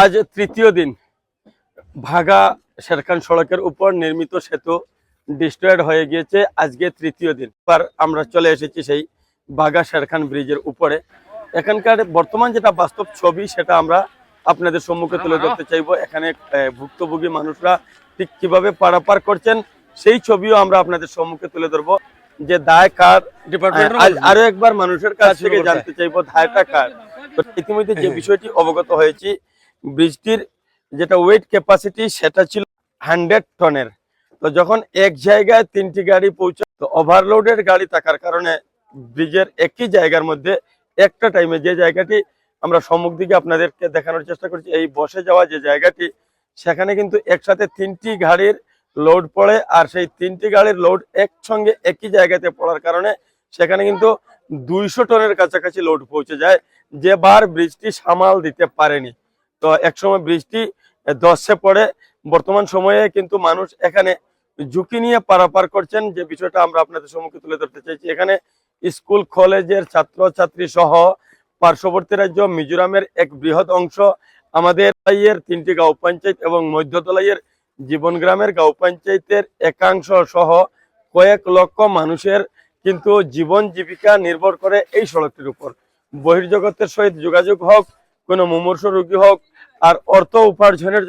আজ তৃতীয় দিন। ভাগা শেরখান সড়কের উপর নির্মিত সেতু ডিস্ট্রয়েড হয়ে গিয়েছে আজকে তৃতীয় দিন। এবার আমরা চলে এসেছি সেই বাগা শেরখান ব্রিজের উপরে। এখানকার বর্তমান যেটা বাস্তব ছবি সেটা আমরা আপনাদের সম্মুখে তুলে ধরতে চাইব। এখানে ভুক্তভোগী মানুষরা ঠিক কীভাবে পারাপার করছেন সেই ছবিও আমরা আপনাদের সম্মুখে তুলে ধরবো। যে দায় কার? ডিপার্টমেন্ট আরও একবার মানুষের কাছ থেকে জানতে চাইব দায়টা কার? ইতিমধ্যে যে। বিষয়টি অবগত হয়েছি ব্রিজটির যেটা ওয়েট ক্যাপাসিটি সেটা ছিল হান্ড্রেড টনের তো যখন এক জায়গায় তিনটি গাড়ি পৌঁছে তো ওভারলোডের গাড়ি থাকার কারণে ব্রিজের একই জায়গার মধ্যে একটা টাইমে যে জায়গাটি আমরা সম্মুখ দিকে আপনাদেরকে দেখানোর চেষ্টা করছি, এই বসে যাওয়া যে জায়গাটি, সেখানে কিন্তু একসাথে তিনটি গাড়ির লোড পড়ে আর সেই তিনটি গাড়ির লোড একসঙ্গে একই জায়গাতে পড়ার কারণে সেখানে কিন্তু দুইশো টনের কাছাকাছি লোড পৌঁছে যায়, যে বার ব্রিজটি সামাল দিতে পারেনি। তো একসময় বৃষ্টি দশে পড়ে। বর্তমান সময়ে কিন্তু মানুষ এখানে ঝুঁকি নিয়ে পারাপার করছেন। যে বিষয়টা আমরা আপনাদের সম্মুখে তুলে ধরতে চাইছি, এখানে স্কুল, কলেজের ছাত্র ছাত্রী সহ পার্শ্ববর্তী রাজ্য, মিজোরামের এক বৃহৎ অংশ আমাদের তলাইয়ের তিনটি গাঁও পঞ্চায়েত এবং মধ্যতলাইয়ের জীবন গ্রামের গাঁও পঞ্চায়েতের একাংশ সহ কয়েক লক্ষ মানুষের কিন্তু জীবন জীবিকা নির্ভর করে এই সড়কটির উপর। বহির্জগতের সহিত যোগাযোগ হোক, কোনো মুমূর্ষ রোগী হোক আর অর্থ উপার্জনের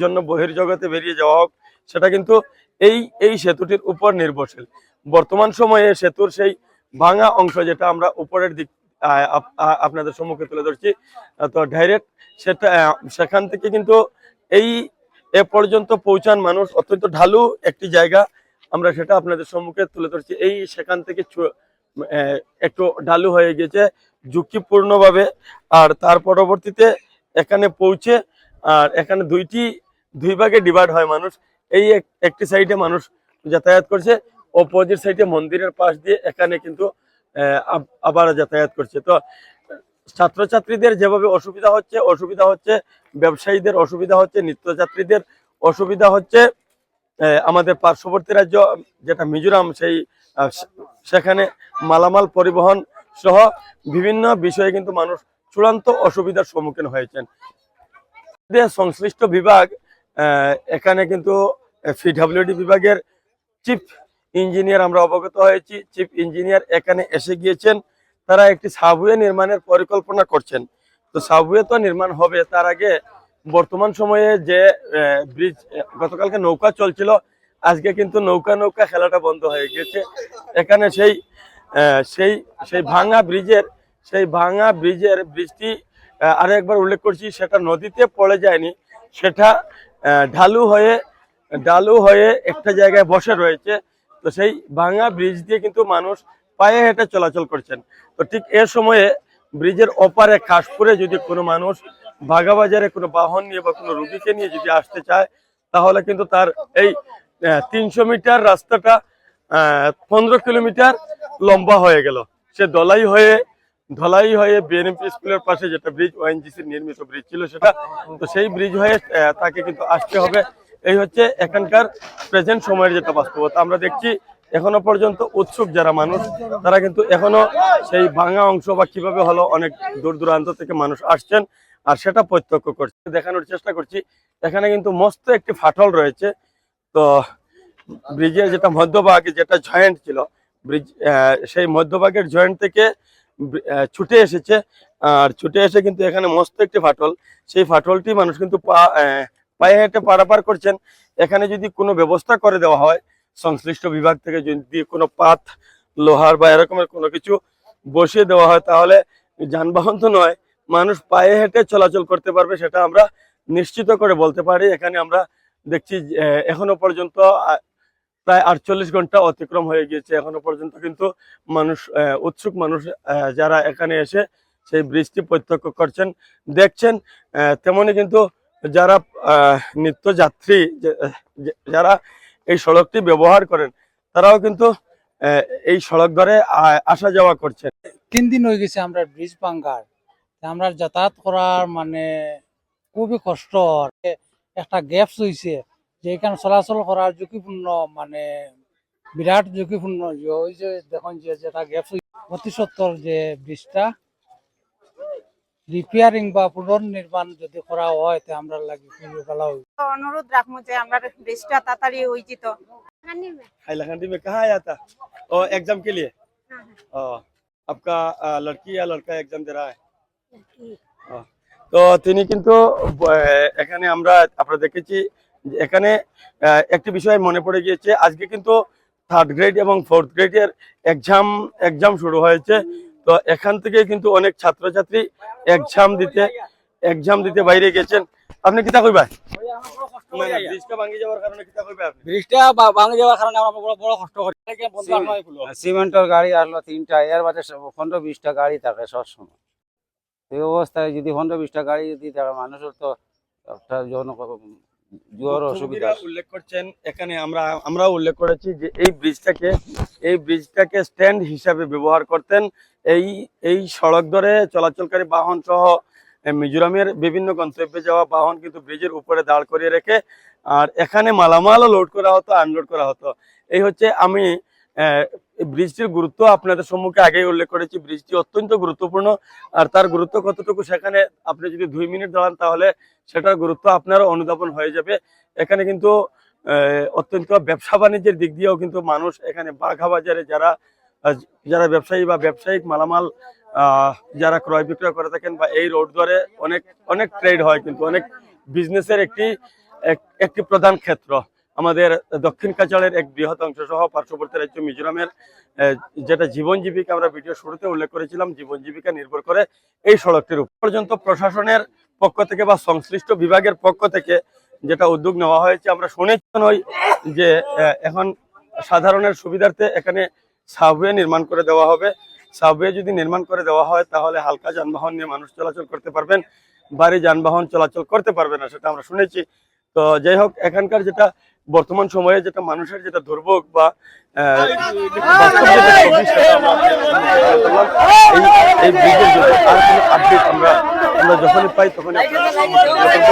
জন্য বহির্জগতে বেরিয়ে যাওয়া হোক, সেটা কিন্তু এই এই সেতুটির উপর নির্ভরশীল। বর্তমান সময়ে সেতুর সেই ভাঙা অংশ যেটা আমরা উপরের দিক আপনাদের সম্মুখে তুলে ধরছি তো ডাইরেক্ট সেটা সেখান থেকে কিন্তু এই, এ পর্যন্ত পৌঁছান মানুষ অত্যন্ত ঢালু একটি জায়গা। আমরা সেটা আপনাদের সম্মুখে তুলে ধরছি। এই সেখান থেকে একটু ঢালু হয়ে গেছে ঝুঁকিপূর্ণভাবে। আর তার পরবর্তীতে এখানে পৌঁছে আর এখানে দুইটি, দুই ভাগে ডিভাইড হয় মানুষ। এই এক- একটি সাইডে মানুষ যাতায়াত করছে অপোজিট সাইডে মন্দিরের পাশ দিয়ে এখানে কিন্তু আবার যাতায়াত করছে। তো, ছাত্রছাত্রীদের যেভাবে অসুবিধা হচ্ছে অসুবিধা হচ্ছে ব্যবসায়ীদের, অসুবিধা হচ্ছে নিত্যযাত্রীদের, অসুবিধা হচ্ছে আমাদের পার্শ্ববর্তী রাজ্য, যেটা মিজোরাম, সেই সেখানে মালামাল পরিবহন সহ বিভিন্ন বিষয়ে কিন্তু মানুষ চূড়ান্ত অসুবিধার সম্মুখীন হয়েছেন। সংশ্লিষ্ট বিভাগ এখানে কিন্তু পিডাব্লিউডি বিভাগের চিফ ইঞ্জিনিয়ার আমরা অবগত হয়েছি। চিফ ইঞ্জিনিয়ার এখানে এসে গিয়েছেন। তারা একটি সাবওয়ে নির্মাণের পরিকল্পনা করছেন। তো সাবওয়ে তো নির্মাণ হবে, তার আগে বর্তমান সময়ে যে ব্রিজ গতকালকে নৌকা চলছিল, আজকে কিন্তু নৌকা নৌকা খেলাটা বন্ধ হয়ে গেছে এখানে সেই সেই সেই ভাঙা ব্রিজের সেই ভাঙা ব্রিজের ব্রিজটি আহ, আরও একবার উল্লেখ করছি সেটা নদীতে পড়ে যায়নি সেটা ঢালু হয়ে ঢালু হয়ে একটা জায়গায় বসে রয়েছে। তো সেই ভাঙা ব্রিজ দিয়ে কিন্তু মানুষ পায়ে হেঁটে চলাচল করছেন। তো ঠিক এ সময়ে ব্রিজের ওপারে কাশপুরে যদি কোনো মানুষ বাগাবাজারে কোনো বাহন নিয়ে বা কোনো রুগীকে নিয়ে যদি আসতে চায় তাহলে কিন্তু তার এই তিনশো মিটার রাস্তাটা পনেরো কিলোমিটার লম্বা হয়ে গেল। সে দলাই হয়ে ধলাই হয়ে বিএনপি স্কুলের পাশে যেটা ব্রিজ ওএনজিসির নির্মিত ব্রিজ ছিল সেটা, তো সেই ব্রিজ হয়ে তাকে কিন্তু আসতে হবে। এই হচ্ছে এখানকার প্রেজেন্ট সময়ের যেটা বাস্তবতা। আমরা দেখছি এখনও পর্যন্ত উৎসুক যারা মানুষ, তারা কিন্তু এখনও সেই ভাঙা অংশ বা কীভাবে হলো অনেক দূর দূরান্ত থেকে মানুষ আসছেন, আর সেটা প্রত্যক্ষ করছে। দেখানোর চেষ্টা করছি, এখানে কিন্তু মস্ত একটি ফাটল রয়েছে। তো ব্রিজের যেটা মধ্যভাগ যেটা জয়েন্ট ছিল ব্রিজ সেই মধ্যভাগের জয়েন্ট থেকে ছুটে এসেছে। আর ছুটে এসে কিন্তু এখানে মস্ত একটি ফাটল। সেই ফাটলটি মানুষ কিন্তু পা পায়ে হেঁটে পারাপার করছেন। এখানে যদি কোনো ব্যবস্থা করে দেওয়া হয়, সংশ্লিষ্ট বিভাগ থেকে যদি কোনো পাত লোহার বা এরকমের কোনো কিছু বসিয়ে দেওয়া হয়, তাহলে যানবাহন তো নয়, মানুষ পায়ে হেঁটে চলাচল করতে পারবে সেটা আমরা নিশ্চিত করে বলতে পারি। এখানে আমরা দেখছি এখনও পর্যন্ত প্রায় আটচল্লিশ ঘণ্টা অতিক্রম হয়ে গিয়েছে এখনও পর্যন্ত। কিন্তু মানুষ উৎসুক মানুষ যারা এখানে এসে সেই ব্রিজটি প্রত্যক্ষ করছেন দেখছেন তেমনি কিন্তু যারা আহ, নিত্যযাত্রী যে- যে- যারা এই সড়কটি ব্যবহার করেন তারাও কিন্তু এই সড়ক ধরে আসা যাওয়া করছেন। তিন দিন হয়ে গেছে আমরা ব্রিজ ভাঙ্গার আমরা যাতায়াত করার মানে খুবই কষ্ট। একটা গ্যাপস হয়েছে যেখানে চলাচল করার ঝুঁকিপূর্ণ মানে বিরাট ঝুঁকিপূর্ণ যে ওই যে দেখুন যে যেটা গ্যাপস অতি সত্তর যে ব্রিজটা রিপেয়ারিং বা পুনর্নির্মাণ যদি করা হয় তে আমরা লাগি খুবই ভালো হইব তো অনুরোধ রাখবো যে আমরা ব্রিজটা তাড়াতাড়ি হয়ে যেত हाईलाखंडी में कहाँ आया था ओ एग्जाम के लिए ओ, आपका अ, लड़की या लड़का एग्जाम दे रहा है ও, তো তিনি কিন্তু আহ, এখানে আমরা আপনারা দেখেছি যে এখানে একটি বিষয় মনে পড়ে গিয়েছে আজকে কিন্তু থার্ড গ্রেড এবং ফোর্থ গ্রেডের এক্সাম এক্সাম শুরু হয়েছে। তো এখান থেকে কিন্তু অনেক ছাত্রছাত্রী এক্সাম দিতে এক্সাম দিতে বাইরে গেছেন। আপনি কিতা কইবা মানে ব্রিজটা ভাঙি যাওয়ার কারণে কিতা কইবা আপনি? ব্রিজটা বা- ভাঙে যাওয়ার কারণে আমরা বড় বড় কষ্ট করি। বন্ধু আর নয় ফুলো। সিমেন্টের গাড়ি আসলো তিনটা এর বাদে সব- পনেরো বিশটা গাড়ি থাকে সবসময়। এই অবস্থায় যদি পনেরো বিশটা গাড়ি যদি থাকে মানুষের তো একটা জন অসুবিধা উল্লেখ করছেন এখানে আমরা আমরা উল্লেখ করেছি যে এই ব্রিজটাকে এই ব্রিজটাকে স্ট্যান্ড হিসাবে ব্যবহার করতেন। এই এই সড়ক ধরে চলাচলকারী বাহন সহ মিজোরামের বিভিন্ন গন্তব্যে যাওয়া বাহন কিন্তু ব্রিজের উপরে দাঁড় করিয়ে রেখে আর এখানে মালামালও লোড করা হতো আনলোড করা হতো। এই হচ্ছে আমি এই ব্রিজটির গুরুত্ব আপনাদের সম্মুখে আগেই উল্লেখ করেছি। ব্রিজটি অত্যন্ত গুরুত্বপূর্ণ। আর তার গুরুত্ব কতটুকু সেখানে আপনি যদি দুই মিনিট দাঁড়ান তাহলে সেটার গুরুত্ব আপনারও অনুধাবন হয়ে যাবে। এখানে কিন্তু অত্যন্ত ব্যবসা বাণিজ্যের দিক দিয়েও কিন্তু মানুষ এখানে বাঘা বাজারে যারা যারা ব্যবসায়ী বা ব্যবসায়িক মালামাল যারা ক্রয় বিক্রয় করে থাকেন বা এই রোড ধরে অনেক অনেক ট্রেড হয় কিন্তু অনেক বিজনেসের একটি, এক- একটি প্রধান ক্ষেত্র। আমাদের দক্ষিণ কাছাড়ের এক বৃহৎ অংশ সহ পার্শ্ববর্তী রাজ্য মিজোরামের যেটা জীবন জীবিকা আমরা ভিডিও শুরুতে উল্লেখ করেছিলাম, জীবন জীবিকা নির্ভর করে এই সড়কটির উপর পর্যন্ত প্রশাসনের পক্ষ থেকে বা সংশ্লিষ্ট বিভাগের পক্ষ থেকে যেটা উদ্যোগ নেওয়া হয়েছে, আমরা শুনেছি নই যে এখন সাধারণের সুবিধার্থে এখানে সাবওয়ে নির্মাণ করে দেওয়া হবে। সাবওয়ে যদি নির্মাণ করে দেওয়া হয়, তাহলে হালকা যানবাহন নিয়ে মানুষ চলাচল করতে পারবেন। ভারী যানবাহন চলাচল করতে পারবে না, সেটা আমরা শুনেছি। তো যাই হোক, এখানকার যেটা বর্তমান সময়ে যেটা মানুষের যেটা দুর্ভোগ বা। এই- এই ব্রিজের জন্য আর কোনো আপডেট আমরা আমরা যখনই পাই তখনই।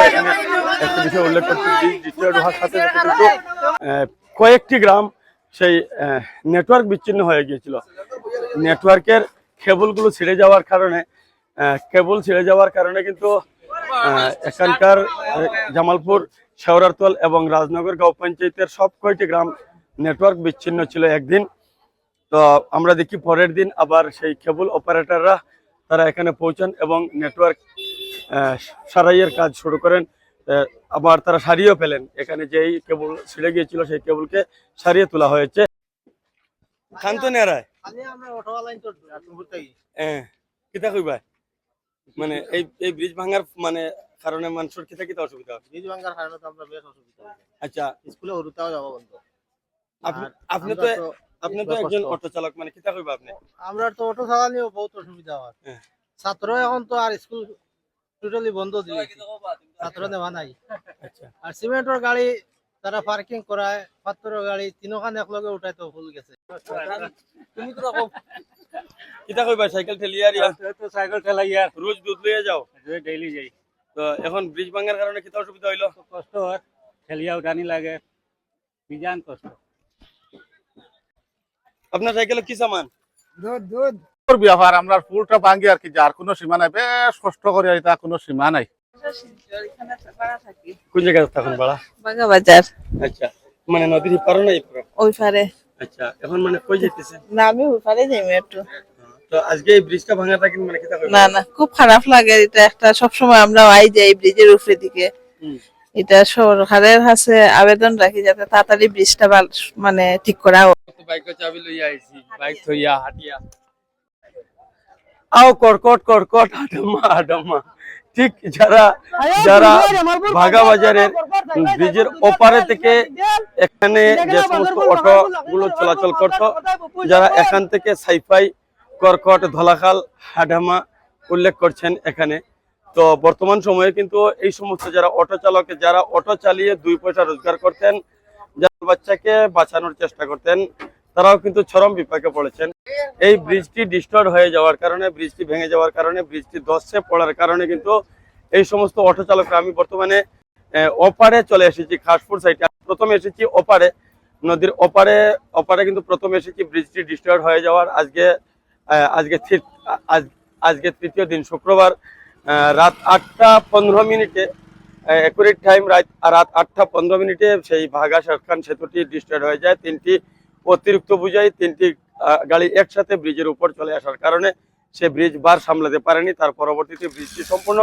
এখানে একটা বিষয় উল্লেখ ব্রিজ দ্বিতীয় সাথে কিন্তু কয়েকটি গ্রাম সেই নেটওয়ার্ক বিচ্ছিন্ন হয়ে গিয়েছিল নেটওয়ার্কের কেবলগুলো ছিঁড়ে যাওয়ার কারণে কেবল ছিঁড়ে যাওয়ার কারণে কিন্তু এখানকার জামালপুর শেওরারতল এবং রাজনগর গাঁও পঞ্চায়েতের সব কয়টি গ্রাম নেটওয়ার্ক বিচ্ছিন্ন ছিল একদিন। তো আমরা দেখি পরের দিন আবার সেই কেবল অপারেটররা তারা এখানে পৌঁছান এবং নেটওয়ার্ক সারাইয়ের কাজ শুরু করেন। আবার তারা সারিয়েও ফেলেন এখানে যেই কেবল ছিঁড়ে গিয়েছিল সেই কেবলকে সারিয়ে তোলা হয়েছে। খান্ত নেরায় হ্যাঁ। কিতা কইবা? মানে এই এই ব্রিজ ভাঙার মানে কারণে মানুষের কিতা কিতা অসুবিধা হয়? বীজ ভাঙার কারণে তো আমরা বেশ অসুবিধা আচ্ছা। স্কুলে হরুতাও যাব বন্ধ। আপনি আপনি তো তো আপনি তো একজন অটো চালক মানে কিতা কইবা আপনি? আমরা তো অটো চালানিও বহুত অসুবিধা হয়। হ্যাঁ। ছাত্র এখন তো আর স্কুল টোটালি বন্ধ দিয়েছে ছাত্র দেওয়া নাই। আচ্ছা। আর সিমেন্টের গাড়ি তারা পার্কিং করায় পাত্রের গাড়ি তিনখান একলগে উঠাই তো ভুল গেছে। তুমি তো কিতা কইবা সাইকেল ঠেলিয়া রিয়া তো সাইকেল চালাইয়া রোজ দুধ লইয়া যাও? ডেইলি যাই। তো এখন ব্রিজ ভাঙার কারণে কিতা অসুবিধা হইল? কষ্ট হয় ঠেলিয়া উঠানি লাগে। বিজান কষ্ট। আপনার সাইকেলে কি সামান? আমরা ফুলটা ভাঙ্গি আর কি যার কোনো সীমা নাই। বেশ কষ্ট করি আর কোনো সীমা নাই। কোন জায়গায় তখন বাড়া বাগা বাজার। আচ্ছা মানে নদীর পারো না এই পারো ওই পারে আচ্ছা এখন মানে কই যেতেছে না আমি ওই পারে যাইমি একটু। তো আজকে এই ব্রিজটা ভাঙাটা কি মানে না না খুব খারাপ লাগে এটা একটা সবসময় আমরা আই যাই ব্রিজের উপরে দিকে এটা সরকারের কাছে আবেদন রাখি যাতে তাড়াতাড়ি ব্রিজটা মানে ঠিক করা হোক। বাইকের চাবি লইয়া আইছি বাইক থইয়া হাটিয়া আও কর্কট কর্কট হাডম্মা হাডম্মা ঠিক যারা যারা ভাগা বাজারের ব্রিজের ওপারে থেকে এখানে যে সমস্ত অটো গুলো চলাচল করত যারা এখান থেকে সাইফাই কর্কট, ধলাখাল, হাডামা উল্লেখ করছেন এখানে। তো বর্তমান সময়ে কিন্তু এই সমস্ত যারা অটো চালক, যারা অটো চালিয়ে দুই পয়সা রোজগার করতেন, যারা বাচ্চাকে বাঁচানোর চেষ্টা করতেন, তারাও কিন্তু চরম বিপাকে পড়েছেন। এই ব্রিজটি ডিস্টর্ড হয়ে যাওয়ার কারণে, ব্রিজটি ভেঙে যাওয়ার কারণে, ব্রিজটি ধসে পড়ার কারণে কিন্তু এই সমস্ত অটো চালকরা, আমি বর্তমানে ওপারে চলে এসেছি, খাসপুর সাইডে প্রথমে এসেছি ওপারে, নদীর ওপারে ওপারে কিন্তু প্রথমে এসেছি, ব্রিজটি ডিস্টর্ড হয়ে যাওয়ার। আজকে আজকে আজ- আজকে তৃতীয় দিন, শুক্রবার রাত আটটা পনেরো মিনিটে একুরেট টাইম রাত রাত আটটা পনেরো মিনিটে সেই ভাগা সরকান সেতুটি ডিস্ট্রয়েড হয়ে যায়। তিনটি অতিরিক্ত বুঝাই তিনটি গাড়ি একসাথে ব্রিজের উপর চলে আসার কারণে সে ব্রিজ বার সামলাতে পারেনি। তার পরবর্তীতে ব্রিজটি সম্পূর্ণ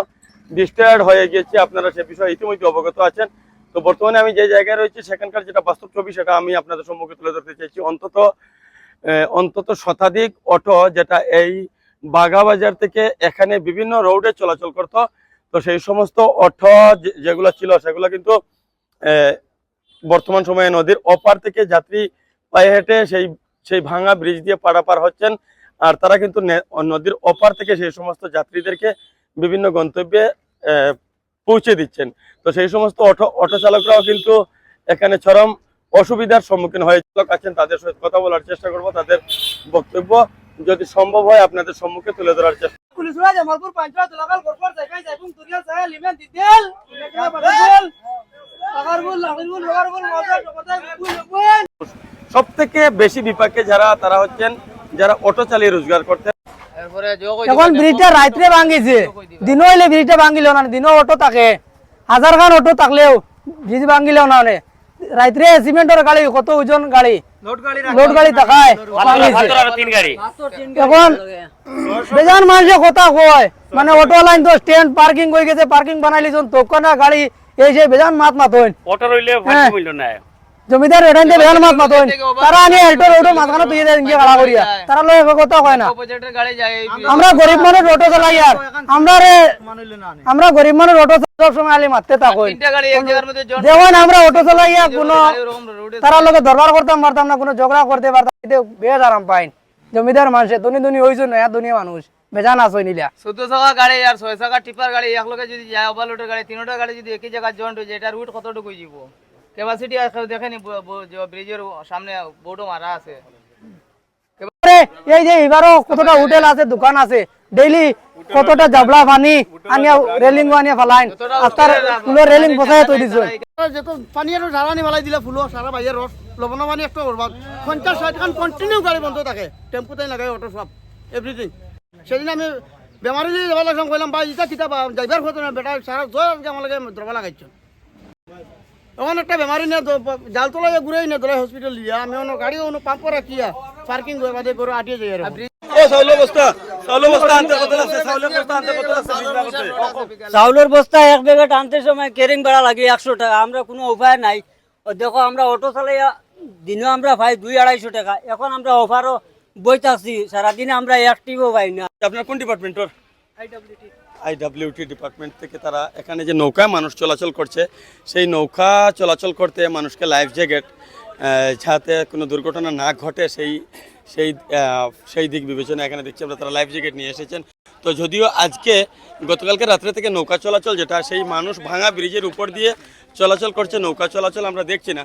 ডিস্ট্রয়েড হয়ে গিয়েছে। আপনারা সে বিষয়ে ইতিমধ্যে অবগত আছেন। তো বর্তমানে আমি যে জায়গায় রয়েছি, সেখানকার যেটা বাস্তব ছবি, সেটা আমি আপনাদের সম্মুখে তুলে ধরতে চাইছি। অন্তত অন্তত শতাধিক অটো যেটা এই বাঘাবাজার থেকে এখানে বিভিন্ন রোডে চলাচল করত। তো সেই সমস্ত অটো যেগুলো ছিল সেগুলো কিন্তু বর্তমান সময়ে নদীর অপার থেকে যাত্রী পায়ে হেঁটে সেই সেই ভাঙা ব্রিজ দিয়ে পারাপার হচ্ছেন। আর তারা কিন্তু নদীর অপার থেকে সেই সমস্ত যাত্রীদেরকে বিভিন্ন গন্তব্যে পৌঁছে দিচ্ছেন। তো সেই সমস্ত অটো অটো চালকরাও কিন্তু এখানে চরম অসুবিধার সম্মুখীন হয়ে আছেন তাদের সাথে কথা বলার চেষ্টা করব তাদের বক্তব্য যদি সম্ভব হয় আপনাদের সম্মুখে তুলে ধরার চেষ্টা সব থেকে বেশি বিপাকে যারা তারা হচ্ছেন যারা অটো চালিয়ে রোজগার করতে এখন ব্রিজটা রাত্রে ভাঙিছে। দিনও হইলে ব্রিজটা ভাঙিলেও না দিনও অটো থাকে। হাজার খান অটো থাকলেও ব্রিজ ভাঙিলেও না। রাত্রে সিমেন্টের গাড়ি কত ওজন গাড়ি? লোড গাড়ি এখন বেজান মানুষে কথা কয় মানে অটো লাইন তো স্ট্যান্ড পার্কিং হয়ে গেছে পার্কিং বানাইলি যখন গাড়ি এই যে বেজান মাত মাতইন অটো রইলে। মূল্য নাই জমিদার এটাই দিয়ে বেজান মাত মাতইন তারা আনি এল্টো রোড মাঝখানে তুই দেন গিয়ে গাড়া করিয়া। তারা লোক কথা কয় না। আমরা গরিব মানুষ অটো চালাই আর। আমরা রে আমরা গরিব মানুষ অটো সব আলি মারতে থাকুন। দেখুন আমরা অটো চালাইয়া কোনো তারা লোকে দরবার করতাম পারতাম না কোনো ঝগড়া করতে পারতাম বেশ আরাম পাইন। জমিদার মানুষে ধনী ধনী হয়েছে নয়া দুনিয়া মানুষ। বেজান আসই নিলা। চোদ্দ চাকা গাড়ি আর ছয় চাকা টিপার গাড়ি একলগে যদি যায় ওভারলোডের গাড়ি তিনটা গাড়ি যদি একই জায়গায় জয়েন্ট হয়ে যায় এটার উইট কতটুকু যাব? ক্যাপাসিটি দেখেনি ব্রিজের সামনে বোর্ডও মারা আছে। এই যে এবারও কতটা হোটেল আছে দোকান আছে। ডেইলি কতটা জাবলা পানি আনিয়া রেলিং আনিয়া ফেলাইন? রাস্তার ফুলের রেলিং বসাই তৈ দিছে। যেত পানি আর ঝাড়ানি মালাই দিলে ফুলো সারা বাইয়ের রস লবণ পানি একটা করবা পঞ্চাশ ষাট খান কন্টিনিউ গাড়ি বন্ধ থাকে। টেম্পু তাই লাগাই অটো সব এভরিথিং সেদিন আমি বেমারি নিয়ে যাবার লাগলাম কইলাম ভাই ইটা কিতা যাইবার হতো না বেটা সারা জয় আজকে আমার লাগে দ্রবা লাগাইছ। এখন একটা বেমারি নিয়ে জাল তোলা ঘুরে নিয়ে দলাই হসপিটাল দিয়া আমি অন্য গাড়ি অন্য পাম্প রাখিয়া পার্কিং করে বাদে করে আটিয়ে আর ও চাউল বস্তা চাউল বস্তা আনতে কত লাগছে চাউলের বস্তা আনতে কত লাগছে চাউলের বস্তা এক ব্যাগেট আনতে সময় কেরিং ভাড়া লাগে একশো টাকা। আমরা কোনো উপায় নাই। ও দেখো আমরা অটো চালাইয়া দিনও আমরা পাই দুই আড়াইশো টাকা। এখন আমরা অফারও বইতাছি সারাদিনে আমরা অ্যাক্টিভও পাই না। আপনার কোন ডিপার্টমেন্টর আইডব্লিউটি ডিপার্টমেন্ট থেকে তারা এখানে যে নৌকা মানুষ চলাচল করছে সেই নৌকা চলাচল করতে মানুষকে লাইফ জ্যাকেট যাতে কোনো দুর্ঘটনা না ঘটে, সেই সেই সেই দিক বিবেচনা এখানে দেখছি আমরা তারা লাইফ জ্যাকেট নিয়ে এসেছেন। তো যদিও আজকে গতকালকে রাত্রে থেকে নৌকা চলাচল, যেটা সেই মানুষ ভাঙা ব্রিজের উপর দিয়ে চলাচল করছে, নৌকা চলাচল আমরা দেখছি না।